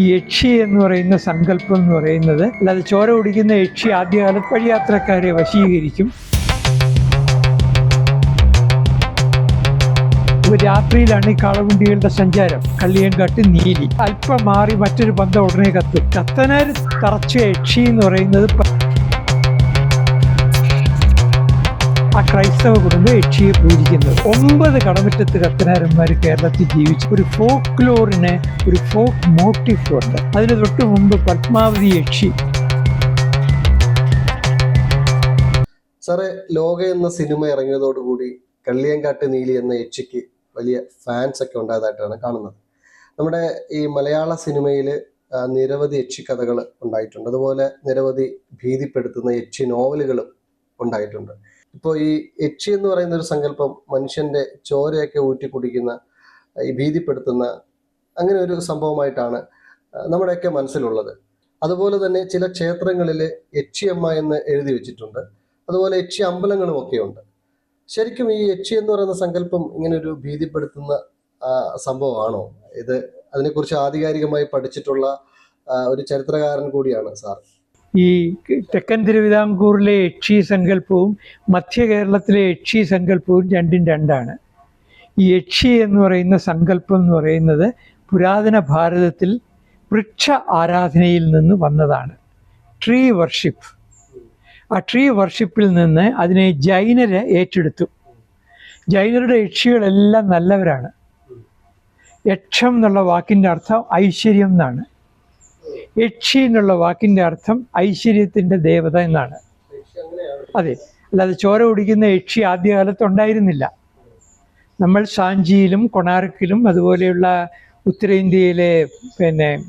യക്ഷി എന്ന് പറയുന്ന സങ്കല്പം എന്ന് പറയുന്നത് അല്ലാതെ ചോര കുടിക്കുന്ന യക്ഷി ആദ്യകാലത്ത് വഴിയാത്രക്കാരെ വശീകരിക്കും. രാത്രിയിലാണ് ഈ കാളകുണ്ടികളുടെ സഞ്ചാരം. കള്ളിയങ്കാട്ട് നീലി. അല്പം മാറി മറ്റൊരു ബന്ധം ഉടനെ കത്തും. കത്തനാർ തറച്ച യക്ഷി എന്ന് പറയുന്നത് ആ ക്രൈസ്തവ കുടുംബം യക്ഷിയെ പൂജിക്കുന്നത് ഒമ്പത് കടമറ്റത്ത് കത്തനാരന്മാർ കേരളത്തിൽ ജീവിച്ചു ഒരു ഫോക്ക് ലോറിന് ഒരു ഫോക്ക് മോട്ടീഫ് ഉണ്ട്. അതിന് തൊട്ട് മുമ്പ് പത്മാവതി യക്ഷി. സാറേ ലോക എന്ന സിനിമ ഇറങ്ങിയതോടുകൂടി കള്ളിയങ്കാട്ട് നീലി എന്ന യക്ഷിക്ക് വലിയ ഫാൻസ് ഒക്കെ ഉണ്ടായതായിട്ടാണ് കാണുന്നത്. നമ്മുടെ ഈ മലയാള സിനിമയിൽ നിരവധി യക്ഷി കഥകൾ ഉണ്ടായിട്ടുണ്ട്. അതുപോലെ നിരവധി ഭീതിപ്പെടുത്തുന്ന യക്ഷി നോവലുകളും ഉണ്ടായിട്ടുണ്ട്. ഇപ്പോൾ ഈ യക്ഷി എന്ന് പറയുന്ന ഒരു സങ്കല്പം മനുഷ്യന്റെ ചോരയൊക്കെ ഊറ്റി കുടിക്കുന്ന ഈ ഭീതിപ്പെടുത്തുന്ന അങ്ങനെ ഒരു സംഭവമായിട്ടാണ് നമ്മുടെയൊക്കെ മനസ്സിലുള്ളത്. അതുപോലെ തന്നെ ചില ക്ഷേത്രങ്ങളിൽ യക്ഷിയമ്മ എന്ന് എഴുതി വെച്ചിട്ടുണ്ട്. അതുപോലെ യക്ഷി അമ്പലങ്ങളും ഒക്കെ ഉണ്ട് ശരിക്കും ഈ യക്ഷി എന്ന് പറയുന്ന സങ്കല്പം ഇങ്ങനെ ഒരു ഭീതിപ്പെടുത്തുന്ന സംഭവമാണോ? ഇത് അതിനെക്കുറിച്ച് ആധികാരികമായി പഠിച്ചിട്ടുള്ള ഒരു ചരിത്രകാരൻ കൂടിയാണ് സാർ. ഈ തെക്കൻ തിരുവിതാംകൂറിലെ യക്ഷി സങ്കല്പവും മധ്യ കേരളത്തിലെ യക്ഷി സങ്കല്പവും രണ്ടും രണ്ടാണ്. ഈ യക്ഷി എന്ന് പറയുന്ന സങ്കല്പം എന്ന് പറയുന്നത് പുരാതന ഭാരതത്തിൽ വൃക്ഷ ആരാധനയിൽ നിന്ന് വന്നതാണ്. Tree worship. ആ ട്രീ വർഷിപ്പിൽ നിന്ന് അതിനെ ജൈനര് ഏറ്റെടുത്തു. ജൈനരുടെ യക്ഷികളെല്ലാം നല്ലവരാണ്. യക്ഷം എന്നുള്ള വാക്കിന്റെ അർത്ഥം ഐശ്വര്യം എന്നാണ്. യക്ഷി എന്നുള്ള വാക്കിന്റെ അർത്ഥം ഐശ്വര്യത്തിന്റെ ദേവത എന്നാണ്. അതെ. അല്ലാതെ ചോര കുടിക്കുന്ന യക്ഷി ആദ്യകാലത്ത് ഉണ്ടായിരുന്നില്ല. നമ്മൾ സാഞ്ചിയിലും കൊണാർക്കിലും അതുപോലെയുള്ള ഉത്തരേന്ത്യയിലെ പിന്നെ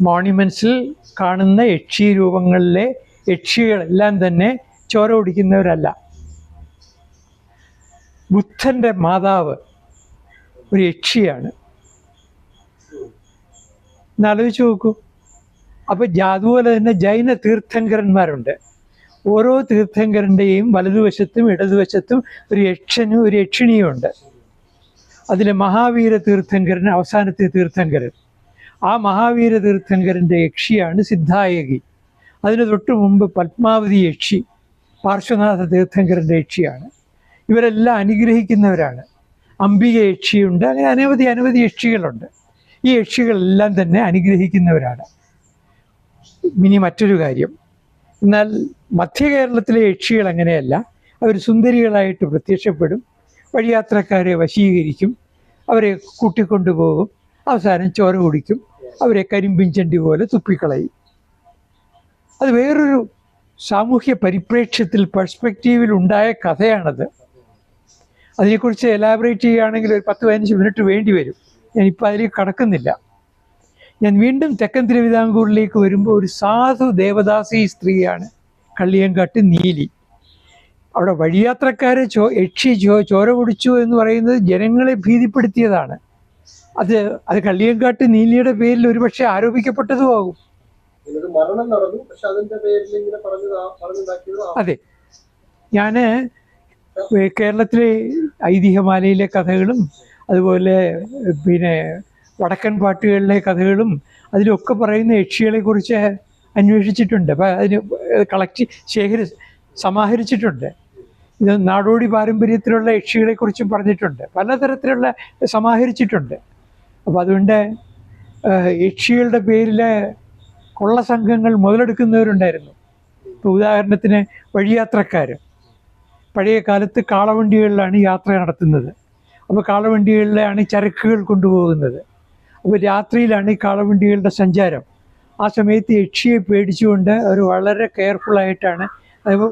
മോണിമെന്റ്സിൽ കാണുന്ന യക്ഷി രൂപങ്ങളിലെ യക്ഷികളെല്ലാം തന്നെ ചോര കുടിക്കുന്നവരല്ല. ബുദ്ധന്റെ മാതാവ് ഒരു യക്ഷിയാണ്. എന്നാലോചിച്ച് നോക്കൂ. അപ്പോൾ അതുപോലെ തന്നെ ജൈന തീർത്ഥങ്കരന്മാരുണ്ട്. ഓരോ തീർത്ഥങ്കരന്റെയും വലതുവശത്തും ഇടതുവശത്തും ഒരു യക്ഷനും ഒരു യക്ഷിണിയും ഉണ്ട്. അതിൽ മഹാവീര തീർത്ഥങ്കരൻ അവസാനത്തെ തീർത്ഥങ്കരൻ. ആ മഹാവീര തീർത്ഥങ്കരന്റെ യക്ഷിയാണ് സിദ്ധായകി. അതിന് തൊട്ട് മുമ്പ് പത്മാവതി യക്ഷി പാർശ്വനാഥ തീർത്ഥങ്കരന്റെ യക്ഷിയാണ്. ഇവരെല്ലാം അനുഗ്രഹിക്കുന്നവരാണ്. അംബിക യക്ഷിയുണ്ട് അങ്ങനെ അനവധി അനവധി യക്ഷികളുണ്ട്. ഈ യക്ഷികളെല്ലാം തന്നെ അനുഗ്രഹിക്കുന്നവരാണ്. ഇനി മറ്റൊരു കാര്യം. എന്നാൽ മധ്യ കേരളത്തിലെ യക്ഷികൾ അങ്ങനെയല്ല. അവർ സുന്ദരികളായിട്ട് പ്രത്യക്ഷപ്പെടും. വഴിയാത്രക്കാരെ വശീകരിക്കും. അവരെ കൂട്ടിക്കൊണ്ടുപോകും. അവസാനം ചോര കുടിക്കും. അവരെ കരിമ്പിൻചണ്ടി പോലെ തുപ്പിക്കളയും. അത് വേറൊരു സാമൂഹ്യ പരിപ്രേക്ഷ്യത്തിൽ പെർസ്പെക്റ്റീവിൽ ഉണ്ടായ കഥയാണത്. അതിനെക്കുറിച്ച് എലാബറേറ്റ് ചെയ്യുകയാണെങ്കിൽ ഒരു പത്ത് പതിനഞ്ച് മിനിറ്റ് വേണ്ടി വരും. ഞാനിപ്പോൾ അതിലേക്ക് കടക്കുന്നില്ല. ഞാൻ വീണ്ടും തെക്കൻ തിരുവിതാംകൂറിലേക്ക് വരുമ്പോൾ ഒരു സാധു ദേവദാസി സ്ത്രീയാണ് കള്ളിയങ്കാട്ട് നീലി. അവിടെ വഴിയാത്രക്കാരെ ചോ യക്ഷി ചോ ചോര കുടിച്ചു എന്ന് പറയുന്നത് ജനങ്ങളെ ഭീതിപ്പെടുത്തിയതാണ്. അത് അത് കള്ളിയങ്കാട്ട് നീലിയുടെ പേരിൽ ഒരുപക്ഷെ പറഞ്ഞത് പറഞ്ഞുണ്ടാക്കിയത്. അതെ. ഞാൻ കേരളത്തിലെ ഐതിഹ്യമാലയിലെ കഥകളും അതുപോലെ പിന്നെ വടക്കൻ പാട്ടുകളിലെ കഥകളും അതിലൊക്കെ പറയുന്ന യക്ഷികളെക്കുറിച്ച് അന്വേഷിച്ചിട്ടുണ്ട്. അപ്പം അതിന് കളക്ട് ശേഖരി സമാഹരിച്ചിട്ടുണ്ട്. ഇത് നാടോടി പാരമ്പര്യത്തിലുള്ള യക്ഷികളെക്കുറിച്ചും പറഞ്ഞിട്ടുണ്ട്. പലതരത്തിലുള്ള സമാഹരിച്ചിട്ടുണ്ട്. അപ്പോൾ അതുകൊണ്ട് യക്ഷികളുടെ പേരിൽ കൊള്ളസംഘങ്ങൾ മുതലെടുക്കുന്നവരുണ്ടായിരുന്നു. ഇപ്പോൾ ഉദാഹരണത്തിന് വഴിയാത്രക്കാർ പഴയ കാലത്ത് കാളവണ്ടികളിലാണ് യാത്ര നടത്തുന്നത്. അപ്പോൾ കാളവണ്ടികളിലാണ് ചരക്കുകൾ കൊണ്ടുപോകുന്നത്. അപ്പോൾ രാത്രിയിലാണ് ഈ കാളവണ്ടികളുടെ സഞ്ചാരം. ആ സമയത്ത് യക്ഷിയെ പേടിച്ചുകൊണ്ട് അവർ വളരെ കെയർഫുള്ളായിട്ടാണ്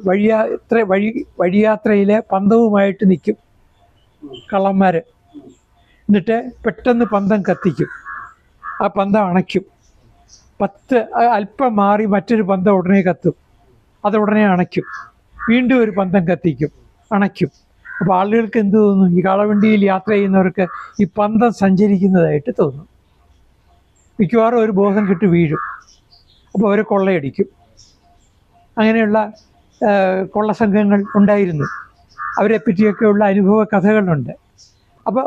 വഴിയാത്ര വഴി വഴിയാത്രയിലെ പന്തവുമായിട്ട് നിൽക്കും കള്ളന്മാർ എന്നിട്ട് പെട്ടെന്ന് പന്തം കത്തിക്കും. ആ പന്തം അണയ്ക്കും. പത്ത് അല്പം മാറി മറ്റൊരു പന്തം ഉടനെ കത്തും. അത് ഉടനെ അണയ്ക്കും. വീണ്ടും ഒരു പന്തം കത്തിക്കും അണയ്ക്കും. അപ്പോൾ ആളുകൾക്ക് എന്ത് തോന്നും ഈ കാളവണ്ടിയിൽ യാത്ര ചെയ്യുന്നവർക്ക് ഈ പന്തം സഞ്ചരിക്കുന്നതായിട്ട് തോന്നും. മിക്കവാറും ഒരു ബോധം കിട്ടി വീഴും. അപ്പോൾ അവരെ കൊള്ളയടിക്കും. അങ്ങനെയുള്ള കൊള്ള കൊള്ളസംഘങ്ങൾ ഉണ്ടായിരുന്നു. അവരെ പറ്റിയൊക്കെയുള്ള അനുഭവ കഥകളുണ്ട്. അപ്പോൾ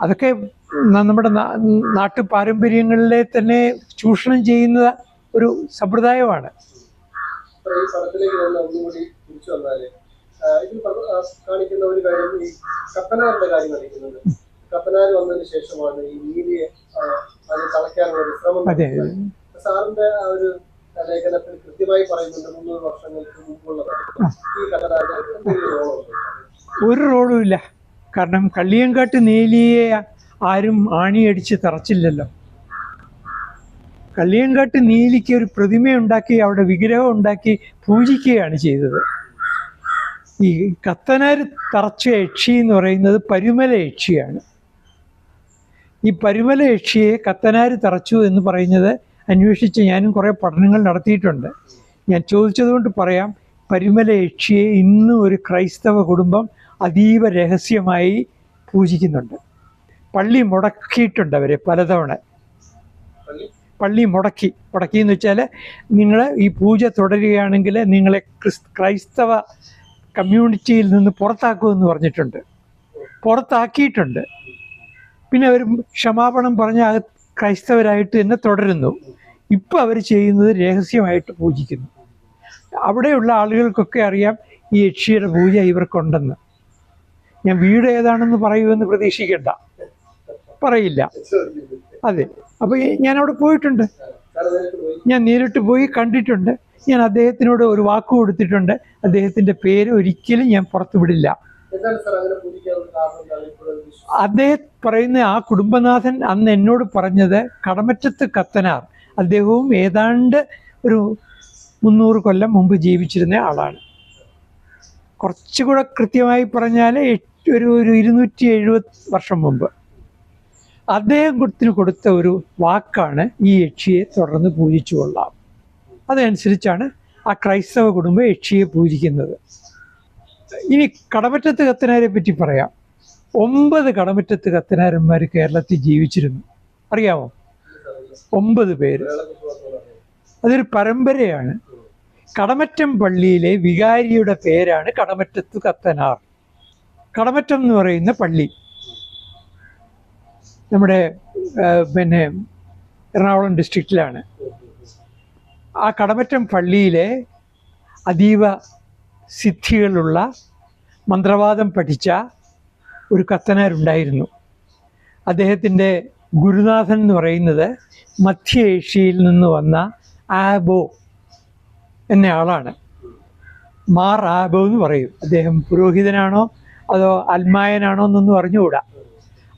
അതൊക്കെ നമ്മുടെ നാട്ടു പാരമ്പര്യങ്ങളിലെ തന്നെ ചൂഷണം ചെയ്യുന്ന ഒരു സമ്പ്രദായമാണ്. കാണിക്കുന്ന ഒരു കാര്യം ഈ കപ്പനാറിന്റെ കാര്യം കാണിക്കുന്നുണ്ട് കപ്പനാർ വന്നതിന് ശേഷമാണ് ഈ നീതിയെ ആ, അത് ഒരു ശ്രമം അതെ സാറിന്റെ ആ ഒരു ലേഖനത്തിൽ കൃത്യമായി പറയുന്നുണ്ട് മുന്നൂറ് വർഷങ്ങൾക്ക് മുമ്പുള്ളതാണ് ഈ ഒരു റോളും ഇല്ല. കാരണം കള്ളിയങ്കാട്ട് നീലിയെ ആരും ആണിയടിച്ച് തറച്ചില്ലല്ലോ. കള്ളിയങ്കാട്ട് നീലിക്ക് ഒരു പ്രതിമ ഉണ്ടാക്കി അവിടെ വിഗ്രഹം ഉണ്ടാക്കി പൂജിക്കുകയാണ് ചെയ്തത്. ഈ കത്തനാർ തറച്ച യക്ഷി എന്ന് പറയുന്നത് പരുമല യക്ഷിയാണ്. ഈ പരുമല യക്ഷിയെ കത്തനാർ തറച്ചു എന്ന് പറയുന്നത് അന്വേഷിച്ച് ഞാനും കുറേ പഠനങ്ങൾ നടത്തിയിട്ടുണ്ട്. ഞാൻ ചോദിച്ചതുകൊണ്ട് പറയാം പരിമല യക്ഷിയെ ഇന്നും ഒരു ക്രൈസ്തവ കുടുംബം അതീവ രഹസ്യമായി പൂജിക്കുന്നുണ്ട്. പള്ളി മുടക്കിയിട്ടുണ്ട് അവരെ പലതവണ. പള്ളി മുടക്കി. മുടക്കി എന്ന് വെച്ചാൽ നിങ്ങൾ ഈ പൂജ തുടരുകയാണെങ്കിൽ നിങ്ങളെ ക്രിസ് ക്രൈസ്തവ കമ്മ്യൂണിറ്റിയിൽ നിന്ന് പുറത്താക്കുമെന്ന് പറഞ്ഞിട്ടുണ്ട്. പുറത്താക്കിയിട്ടുണ്ട്. പിന്നെ അവർ ക്ഷമാപണം പറഞ്ഞ ക്രൈസ്തവരായിട്ട് തന്നെ തുടരുന്നു. ഇപ്പം അവർ ചെയ്യുന്നത് രഹസ്യമായിട്ട് പൂജിക്കുന്നു. അവിടെയുള്ള ആളുകൾക്കൊക്കെ അറിയാം ഈ യക്ഷിയുടെ പൂജ ഇവർക്കുണ്ടെന്ന്. ഞാൻ വീട് ഏതാണെന്ന് പറയുമെന്ന് പ്രതീക്ഷിക്കണ്ട. പറയില്ല. അതെ. അപ്പോൾ ഞാൻ അവിടെ പോയിട്ടുണ്ട്. ഞാൻ നേരിട്ട് പോയി കണ്ടിട്ടുണ്ട്. ഞാൻ അദ്ദേഹത്തിനോട് ഒരു വാക്ക് കൊടുത്തിട്ടുണ്ട്. അദ്ദേഹത്തിന്റെ പേര് ഒരിക്കലും ഞാൻ പുറത്തു വിടില്ല അദ്ദേഹം പറയുന്ന ആ കുടുംബനാഥൻ അന്ന് എന്നോട് പറഞ്ഞത് കടമറ്റത്ത് കത്തനാർ. അദ്ദേഹവും ഏതാണ്ട് ഒരു മുന്നൂറ് കൊല്ലം മുമ്പ് ജീവിച്ചിരുന്ന ആളാണ്. കുറച്ചുകൂടെ കൃത്യമായി പറഞ്ഞാൽ ഒരു ഒരു ഇരുന്നൂറ്റി എഴുപത് വർഷം മുമ്പ്. അദ്ദേഹത്തിന് കൊടുത്ത ഒരു വാക്കാണ് ഈ യക്ഷിയെ തുടർന്ന് പൂജിച്ചു കൊള്ളാം. അതനുസരിച്ചാണ് ആ ക്രൈസ്തവ കുടുംബം യക്ഷിയെ പൂജിക്കുന്നത്. ഇനി കടമറ്റത്ത് കത്തനാരെ പറ്റി പറയാം. ഒമ്പത് കടമറ്റത്ത് കത്തനാരന്മാർ കേരളത്തിൽ ജീവിച്ചിരുന്നു. അറിയാമോ ഒമ്പത് പേര്. അതൊരു പരമ്പരയാണ്. കടമറ്റം പള്ളിയിലെ വികാരിയുടെ പേരാണ് കടമറ്റത്ത് കത്തനാർ. കടമറ്റം എന്ന് പറയുന്ന പള്ളി. നമ്മുടെ പിന്നെ എറണാകുളം ഡിസ്ട്രിക്റ്റിലാണ് ആ കടമറ്റം പള്ളിയിലെ അതീവ സിദ്ധികളുള്ള മന്ത്രവാദം പഠിച്ച ഒരു കത്തനാരുണ്ടായിരുന്നു. അദ്ദേഹത്തിന്റെ ഗുരുനാഥൻ എന്ന് പറയുന്നത് മധ്യ ഏഷ്യയിൽ നിന്ന് വന്ന ആബോ എന്ന ആളാണ്. മാർ ആബോ എന്ന് പറയും. അദ്ദേഹം പുരോഹിതനാണോ അതോ അൽമായനാണോ എന്നൊന്നും അറിഞ്ഞുകൂടാ.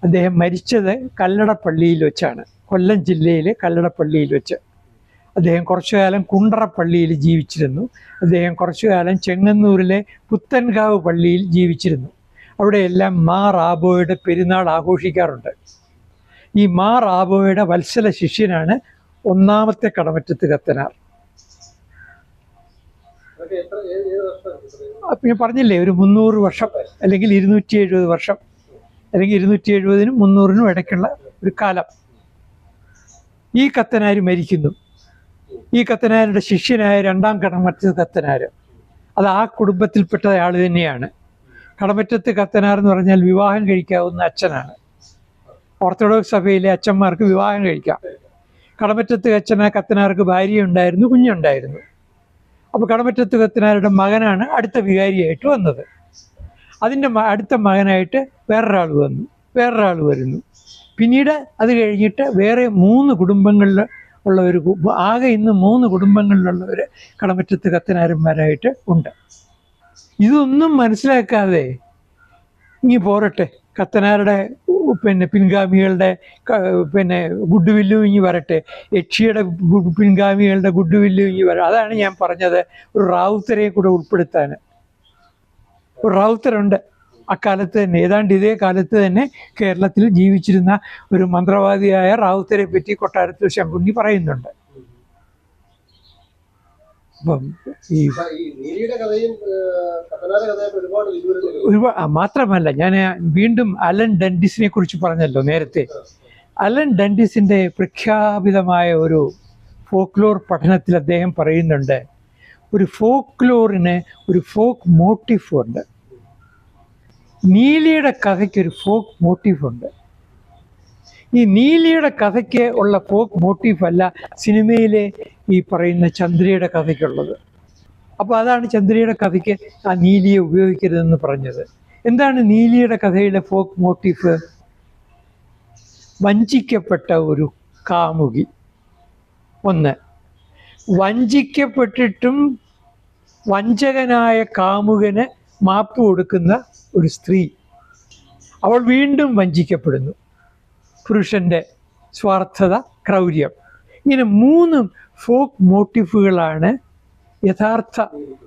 അദ്ദേഹം മരിച്ചത് കല്ലടപ്പള്ളിയിൽ വെച്ചാണ്. കൊല്ലം ജില്ലയിലെ കല്ലടപ്പള്ളിയിൽ വെച്ച്. അദ്ദേഹം കുറച്ചു കാലം കുണ്ടറ പള്ളിയിൽ ജീവിച്ചിരുന്നു. അദ്ദേഹം കുറച്ചു കാലം ചെങ്ങന്നൂരിലെ പുത്തൻകാവ് പള്ളിയിൽ ജീവിച്ചിരുന്നു. അവിടെയെല്ലാം മാ റാബോയുടെ പെരുന്നാൾ ആഘോഷിക്കാറുണ്ട്. ഈ മാ റാബോയുടെ വത്സല ശിഷ്യനാണ് ഒന്നാമത്തെ കടമറ്റത്ത് കത്തനാർ ഞാൻ പറഞ്ഞില്ലേ ഒരു മുന്നൂറ് വർഷം അല്ലെങ്കിൽ ഇരുന്നൂറ്റി എഴുപത് വർഷം അല്ലെങ്കിൽ ഇരുന്നൂറ്റി എഴുപതിനും മുന്നൂറിനും ഇടയ്ക്കുള്ള ഒരു കാലം. ഈ കത്തനാർ മരിക്കുന്നു. ഈ കത്തനാരുടെ ശിഷ്യനായ രണ്ടാം കടമറ്റത്ത് കത്തനാർ അത് ആ കുടുംബത്തിൽപ്പെട്ട ആൾ തന്നെയാണ്. കടമറ്റത്ത് കത്തനാർ എന്ന് പറഞ്ഞാൽ വിവാഹം കഴിക്കാവുന്ന അച്ഛനാണ്. ഓർത്തഡോക്സ് സഭയിലെ അച്ഛന്മാർക്ക് വിവാഹം കഴിക്കാം. കടമറ്റത്ത് അച്ഛന കത്തനാർക്ക് ഭാര്യയുണ്ടായിരുന്നു കുഞ്ഞുണ്ടായിരുന്നു. അപ്പോൾ കടമറ്റത്ത് കത്തനാരുടെ മകനാണ് അടുത്ത വികാരിയായിട്ട് വന്നത്. അതിന്റെ അടുത്ത മകനായിട്ട് വേറൊരാൾ വന്നു വേറൊരാൾ വരുന്നു. പിന്നീട് അത് കഴിഞ്ഞിട്ട് വേറെ മൂന്ന് കുടുംബങ്ങളിൽ ഉള്ള ഒരു ആകെ ഇന്ന് മൂന്ന് കുടുംബങ്ങളിലുള്ളവർ കടമറ്റത്ത് കത്തനാരന്മാരായിട്ട് ഉണ്ട്. ഇതൊന്നും മനസ്സിലാക്കാതെ ഇനി പോരട്ടെ. കത്തനാരുടെ പിന്നെ പിൻഗാമികളുടെ പിന്നെ ഗുഡ് വില്ലും ഇനി വരട്ടെ. യക്ഷിയുടെ പിൻഗാമികളുടെ ഗുഡ് വില്ലും ഇനി വരട്ടെ അതാണ് ഞാൻ പറഞ്ഞത്. ഒരു റാവുത്തരെ കൂടെ ഉൾപ്പെടുത്താൻ. ഒരു റാവുത്തരുണ്ട്. അക്കാലത്ത് തന്നെ ഏതാണ്ട് ഇതേ കാലത്ത് തന്നെ കേരളത്തിൽ ജീവിച്ചിരുന്ന ഒരു മന്ത്രവാദിയായ റാവുത്തരെ പറ്റി കൊട്ടാരത്തിൽ ശങ്കുണ്ണി പറയുന്നുണ്ട്. അപ്പം ഈ ഒരുപാട് മാത്രമല്ല ഞാൻ വീണ്ടും അലൻ ഡെൻഡിസിനെ കുറിച്ച് പറഞ്ഞല്ലോ നേരത്തെ. അലൻ ഡൻഡിസിന്റെ പ്രഖ്യാപിതമായ ഒരു ഫോക്ലോർ പഠനത്തിൽ അദ്ദേഹം പറയുന്നുണ്ട് ഒരു ഫോക്ലോറിന് ഒരു ഫോക്ക് മോട്ടീഫ് ഉണ്ട് നീലിയുടെ കഥയ്ക്ക് ഒരു ഫോക്ക് മോട്ടീഫ് ഉണ്ട് ഈ നീലിയുടെ കഥയ്ക്ക് ഉള്ള ഫോക്ക് മോട്ടീഫ് അല്ല സിനിമയിലെ ഈ പറയുന്ന ചന്ദ്രയുടെ കഥയ്ക്കുള്ളത്. അപ്പോൾ അതാണ് ചന്ദ്രയുടെ കഥയ്ക്ക് ആ നീലിയെ ഉപയോഗിക്കരുതെന്ന് പറഞ്ഞത്. എന്താണ് നീലിയുടെ കഥയിലെ ഫോക്ക് മോട്ടീഫ്? വഞ്ചിക്കപ്പെട്ട ഒരു കാമുകി. ഒന്ന് വഞ്ചിക്കപ്പെട്ടിട്ടും വഞ്ചകനായ കാമുകന് മാപ്പ് കൊടുക്കുന്ന ഒരു സ്ത്രീ അവൾ വീണ്ടും വഞ്ചിക്കപ്പെടുന്നു. പുരുഷന്റെ സ്വാർത്ഥത ക്രൗര്യം. ഇങ്ങനെ മൂന്ന് ഫോക്ക് മോട്ടീഫുകളാണ് യഥാർത്ഥ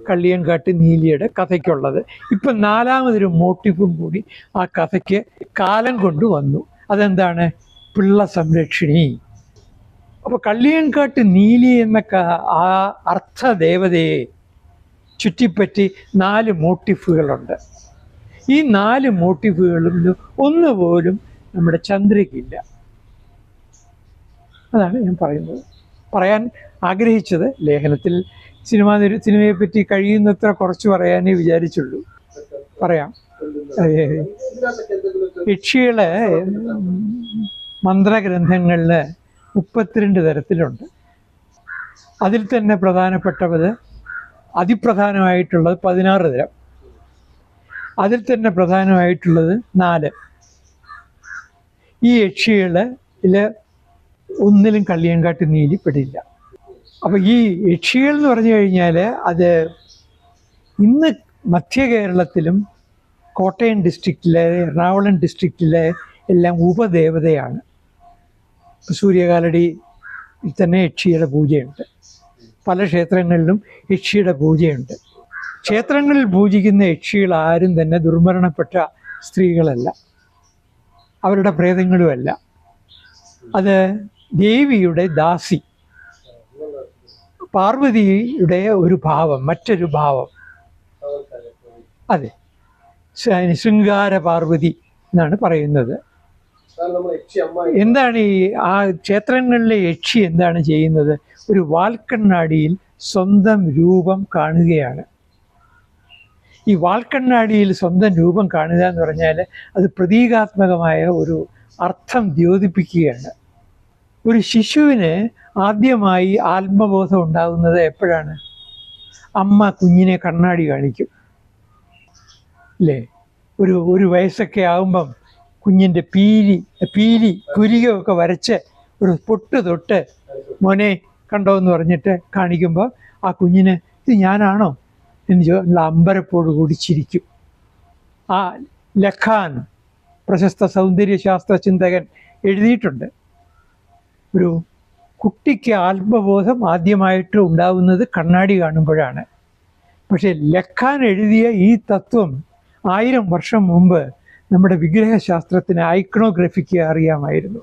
കള്ളിയങ്കാട്ട് നീലിയുടെ കഥയ്ക്കുള്ളത്. ഇപ്പം നാലാമതൊരു മോട്ടീഫും കൂടി ആ കഥയ്ക്ക് കാലം കൊണ്ട് വന്നു. അതെന്താണ്? പിള്ള സംരക്ഷിണി. അപ്പോൾ കള്ളിയങ്കാട്ട് നീലി എന്ന ആ അർത്ഥദേവതയെ ചുറ്റിപ്പറ്റി നാല് മോട്ടീഫുകളുണ്ട്. ഈ നാല് മോട്ടീഫുകളും ഒന്നുപോലും നമ്മുടെ ചന്ദ്രയ്ക്കില്ല അതാണ് ഞാൻ പറയുന്നത്. പറയാൻ ആഗ്രഹിച്ചത് ലേഖനത്തിൽ സിനിമാ സിനിമയെ പറ്റി കഴിയുന്നത്ര കുറച്ച് പറയാനേ വിചാരിച്ചുള്ളൂ. പറയാം. യക്ഷികളെ മന്ത്രഗ്രന്ഥങ്ങളിൽ മുപ്പത്തിരണ്ട് തരത്തിലുണ്ട്. അതിൽ തന്നെ പ്രധാനപ്പെട്ടത് അതിപ്രധാനമായിട്ടുള്ളത് പതിനാറ് തരം. അതിൽ തന്നെ പ്രധാനമായിട്ടുള്ളത് നാല്. ഈ യക്ഷികളിൽ ഒന്നിലും കള്ളിയങ്കാട്ട് നീലി പെടില്ല അപ്പോൾ ഈ യക്ഷികൾ എന്ന് പറഞ്ഞു കഴിഞ്ഞാൽ അത് ഇന്ന് മധ്യ കേരളത്തിലും കോട്ടയം ഡിസ്ട്രിക്റ്റിലെ എറണാകുളം ഡിസ്ട്രിക്റ്റിലെ എല്ലാം ഉപദേവതയാണ്. സൂര്യകാലടി തന്നെ യക്ഷിയുടെ പൂജയുണ്ട്. പല ക്ഷേത്രങ്ങളിലും യക്ഷിയുടെ പൂജയുണ്ട്. ക്ഷേത്രങ്ങളിൽ പൂജിക്കുന്ന യക്ഷികൾ ആരും തന്നെ ദുർമരണപ്പെട്ട സ്ത്രീകളല്ല. അവരുടെ പ്രേതങ്ങളുമല്ല. അത് ദേവിയുടെ ദാസി. പാർവതിയുടെ ഒരു ഭാവം മറ്റൊരു ഭാവം. അതെ. ശൃംഗാര പാർവതി എന്നാണ് പറയുന്നത്. എന്താണ് ഈ ആ ക്ഷേത്രങ്ങളിലെ യക്ഷി എന്താണ് ചെയ്യുന്നത്? ഒരു വാൽക്കണ്ണാടിയിൽ സ്വന്തം രൂപം കാണുകയാണ്. ഈ വാൽക്കണ്ണാടിയിൽ സ്വന്തം രൂപം കാണുക എന്ന് പറഞ്ഞാൽ അത് പ്രതീകാത്മകമായ ഒരു അർത്ഥം ദ്യോതിപ്പിക്കുകയാണ്. ഒരു ശിശുവിന് ആദ്യമായി ആത്മബോധം ഉണ്ടാകുന്നത് എപ്പോഴാണ്? അമ്മ കുഞ്ഞിനെ കണ്ണാടി കാണിക്കും. അല്ലേ ഒരു ഒരു വയസ്സൊക്കെ ആകുമ്പം കുഞ്ഞിന്റെ പീലി പീലി കുരികയൊക്കെ വരച്ച് ഒരു പൊട്ട് തൊട്ട് മോനെ കണ്ടോ എന്ന് പറഞ്ഞിട്ട് കാണിക്കുമ്പോൾ ആ കുഞ്ഞിന് ഇത് ഞാനാണോ? എന്ന് ചോദിച്ചാൽ അമ്പരപ്പോട് കൂടി ചിരിക്കും. ആ ലഖാൻ പ്രശസ്ത സൗന്ദര്യശാസ്ത്ര ചിന്തകൻ എഴുതിയിട്ടുണ്ട്. ഒരു കുട്ടിക്ക് ആത്മബോധം ആദ്യമായിട്ട് ഉണ്ടാവുന്നത് കണ്ണാടി കാണുമ്പോഴാണ്. പക്ഷേ ലഖാൻ എഴുതിയ ഈ തത്വം ആയിരം വർഷം മുമ്പ് നമ്മുടെ വിഗ്രഹശാസ്ത്രത്തിന് ഐക്കണോഗ്രഫിക്ക് അറിയാമായിരുന്നു.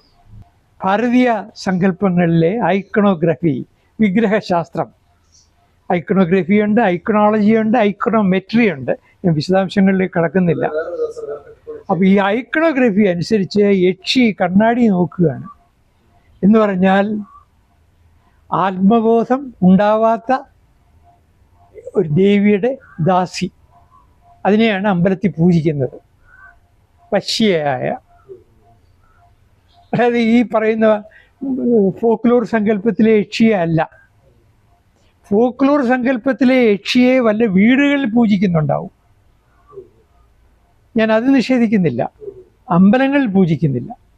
ഭാരതീയ സങ്കല്പങ്ങളിലെ ഐക്കണോഗ്രഫി വിഗ്രഹശാസ്ത്രം. ഐക്കണോഗ്രഫി ഉണ്ട് ഐക്കണോളജി ഉണ്ട് ഐക്കണോമെട്രി ഉണ്ട്. ഞാൻ വിശദാംശങ്ങളിലേക്ക് കടക്കുന്നില്ല. അപ്പോൾ ഈ ഐക്കണോഗ്രഫി അനുസരിച്ച് യക്ഷി കണ്ണാടി നോക്കുകയാണ്. എന്ന് പറഞ്ഞാൽ ആത്മബോധം ഉണ്ടാവാത്ത ഒരു ദേവിയുടെ ദാസി. അതിനെയാണ് അമ്പലത്തിൽ പൂജിക്കുന്നത്. പശ്യയായ. അതായത് ഈ പറയുന്ന ഫോക്ലോർ സങ്കല്പത്തിലെ യക്ഷിയെ അല്ല ഫോക്ലോർ സങ്കല്പത്തിലെ യക്ഷിയെ വല്ല വീടുകളിൽ പൂജിക്കുന്നുണ്ടാവും. ഞാൻ അത് നിഷേധിക്കുന്നില്ല. അമ്പലങ്ങളിൽ പൂജിക്കുന്നില്ല.